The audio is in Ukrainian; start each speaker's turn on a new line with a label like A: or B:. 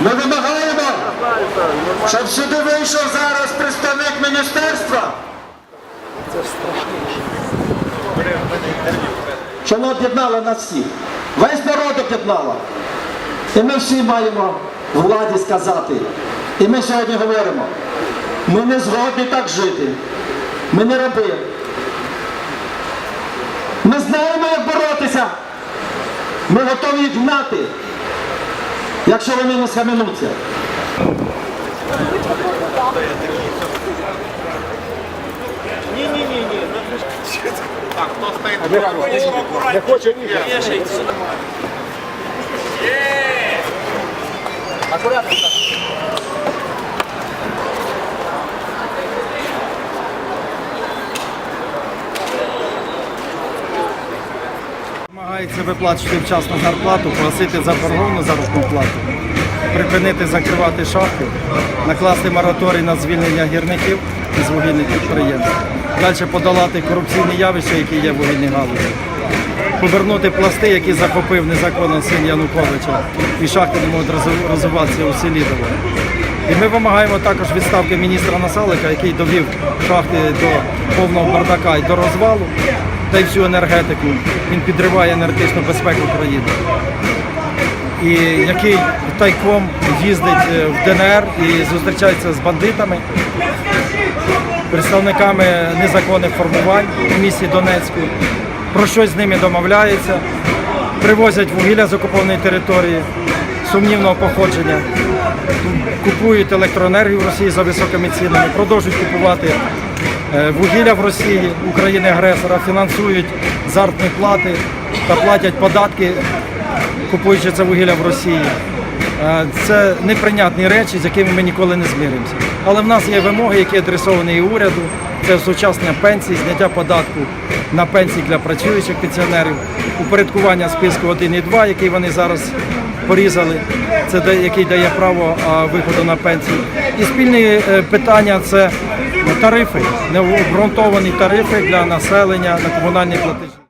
A: Ми вимагаємо, щоб сюди вийшов зараз представник міністерства. Що вона об'єднала нас всіх. Весь народ об'єднала. І ми всі маємо владі сказати. І ми сьогодні говоримо. Ми не згодні так жити. Ми не раби. Ми знаємо, як боротися. Ми готові їх гнати, якщо вони не схаменуться.
B: Намагається виплачувати вчасно зарплату, просити заборговану заробітну плату, припинити закривати шахти, накласти мораторій на звільнення гірників із вугільних підприємств, далі подолати корупційні явища, які є в вугільній галузі, повернути пласти, які захопив незаконно син Януковича, і шахти не можуть розвиватися у селі Доволі. І ми вимагаємо також відставки міністра Насалика, який довів шахти до повного бардака і до розвалу, та й всю енергетику. Він підриває енергетичну безпеку країни. І який тайком їздить е, в ДНР і зустрічається з бандитами, представниками незаконних формувань у місті Донецьку, про щось з ними домовляється, привозять вугілля з окупованої території сумнівного походження, купують електроенергію в Росії за високими цінами, продовжують купувати е, вугілля в Росії, України-агресора, фінансують заробітні плати та платять податки, купуючи це вугілля в Росії. Це неприйнятні речі, з якими ми ніколи не змиримося. Але в нас є вимоги, які адресовані і уряду. Це сучасне пенсії, зняття податку на пенсії для працюючих пенсіонерів, упорядкування списку 1 і 2, який вони зараз порізали, це який дає право виходу на пенсію. І спільне е, питання це тарифи, необґрунтовані тарифи для населення на комунальні платежі.